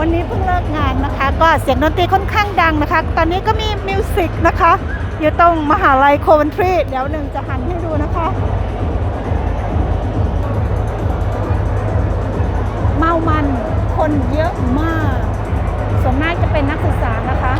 วันนี้เพิ่งเลิกงานนะคะ ก็เสียงดนตรีค่อนข้างดังนะคะ ตอนนี้ก็มีมิวสิกนะคะ อยู่ตรงมหาลัยโคเวนทรีเดี๋ยวหนึ่งจะหันให้ดูนะคะ เมามันคนเยอะมากส่วนมากจะเป็นนักศึกษานะคะ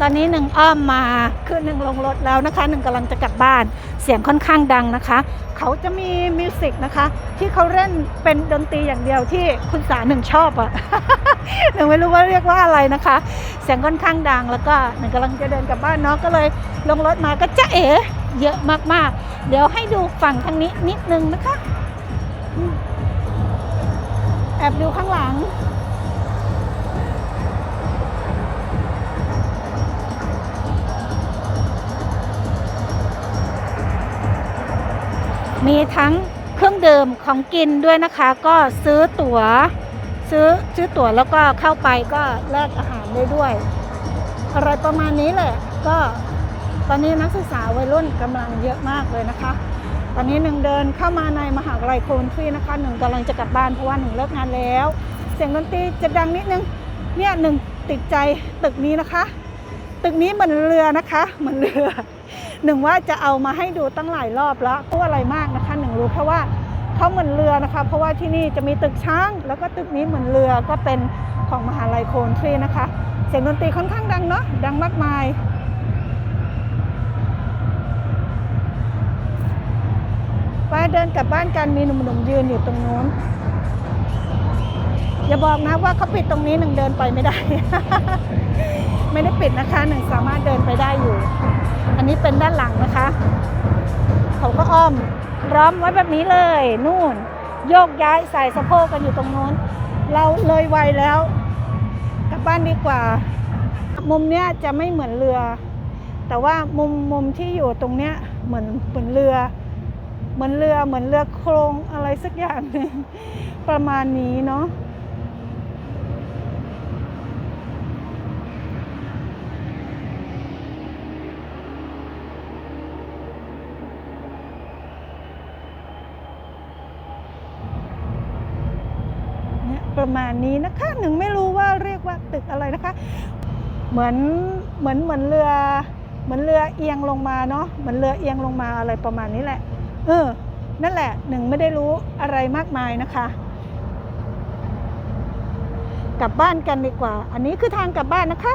ตอนนี้หนึ่งอ้อมมาคือหนึ่งลงรถแล้วนะคะหนึ่งกำลังจะกลับบ้านเสียงค่อนข้างดังนะคะ เขาจะมีมิวสิกนะคะ ที่เขาเล่นเป็นดนตรีอย่างเดียวที่คุณสาหนึ่งชอบอะหนึ่งไม่รู้ว่าเรียกว่าอะไรนะคะ เสียงค่อนข้างดังแล้วก็หนึ่งกำลังจะเดินกลับบ้านเนาะก็เลยลงรถมาก็จะเอ๋เยอะมากๆ เดี๋ยวให้ดูฝั่งทางนี้นิดนึงนะคะ แอบดูข้างหลัง ดื่มของกินด้วยนะคะ ก็ซื้อตั๋ว ซื้อซื้อตั๋วแล้วก็เข้าไปก็แลกอาหารได้ด้วย อะไรประมาณนี้แหละ ก็ตอนนี้นักศึกษาวัยรุ่นกำลังเยอะมากเลยนะคะ ตอนนี้หนึ่งเดินเข้ามาในมหาวิทยาลัยโคนทรีนะคะหนึ่งกำลังจะกลับบ้านเพราะว่าหนึ่งเลิกงานแล้ว เสียงดนตรีจะดังนิดนึงเนี่ยหนึ่งติดใจตึกนี้นะคะ ตึกนี้เหมือนเรือนะคะเหมือนเรือหนึ่งว่าจะเอามาให้ดูตั้งหลายรอบแล้วเพราะอะไรมากนะคะหนึ่งรู้แค่ว่า เขาเหมือนเรือนะคะ เพราะว่าที่นี่จะมีตึกช้าง แล้วก็ตึกนี้เหมือนเรือก็เป็นของมหาลัยโคนทรีนะคะ เสียงดนตรีค่อนข้างดังเนาะดังมากมายไปเดินกลับบ้านกันมีหนุ่มๆยืนอยู่ตรงนู้นอย่าบอกนะว่าเขาปิดตรงนี้หนึ่งเดินไปไม่ได้ ไม่ได้ปิดนะคะหนึ่งสามารถเดินไปได้อยู่ อันนี้เป็นด้านหลังนะคะ เขาก็อ้อม ร้อมไว้แบบนี้เลย นู่น โยกย้ายใส่สะโพกกันอยู่ตรงนู้น เราเลยไวแล้ว กลับบ้านดีกว่า มุมเนี้ยจะไม่เหมือนเรือ แต่ว่ามุมมุมที่อยู่ตรงเนี้ยเหมือนเหมือนเรือ เหมือนเรือเหมือนเรือโครงอะไรสักอย่างนึงประมาณนี้เนาะ ประมาณนี้นะคะหนึ่งไม่รู้ว่าเรียกว่าตึกอะไรนะคะ เหมือนเหมือนเหมือนเรือเหมือนเรือเอียงลงมาเนาะเหมือนเรือเอียงลงมาอะไรประมาณนี้แหละ เออ นั่นแหละหนึ่งไม่ได้รู้อะไรมากมายนะคะ กลับบ้านกันดีกว่า อันนี้คือทางกลับบ้านนะคะ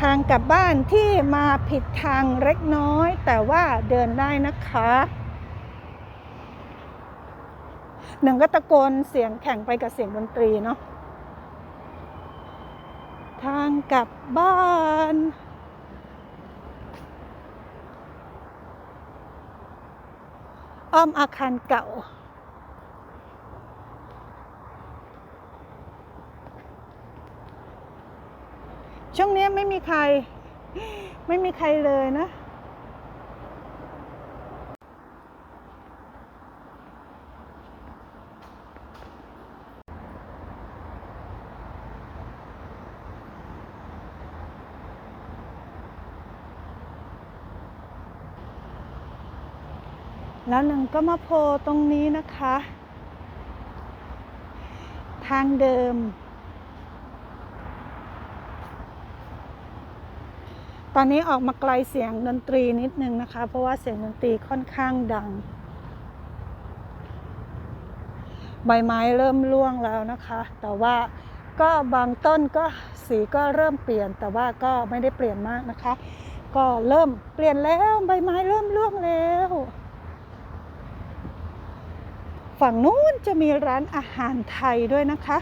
ทางกลับบ้านที่มาผิดทางเล็กน้อย แต่ว่าเดินได้นะคะ หนึ่งก็ตะโกนเสียงแข่งไปกับเสียงดนตรีเนาะทางกลับบ้าน อ้อมอาคารเก่า ช่วงนี้ไม่มีใคร ไม่มีใครเลยนะ แล้วหนึ่งก็มาโผล่ตรงนี้นะคะ ทางเดิม ตอนนี้ออกมาไกลเสียงดนตรีนิดนึงนะคะ เพราะว่าเสียงดนตรีค่อนข้างดัง ใบไม้เริ่มร่วงแล้วนะคะ แต่ว่าก็บางต้นก็สีก็เริ่มเปลี่ยน แต่ว่าก็ไม่ได้เปลี่ยนมากนะคะ ก็เริ่มเปลี่ยนแล้วใบไม้เริ่มร่วงแล้ว ฝั่งนู้นจะมีร้านอาหารไทยด้วยนะคะ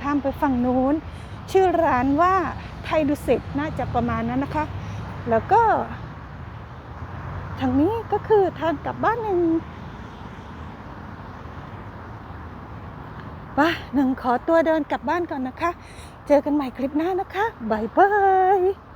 ข้ามไปฝั่งนู้น ชื่อร้านว่าไทยดุสิตน่าจะประมาณนั้นนะคะ แล้วก็ ทางนี้ก็คือทางกลับบ้านหนึ่งไปหนึ่งขอตัวเดินกลับบ้านก่อนนะคะ เจอกันใหม่คลิปหน้านะคะบายบาย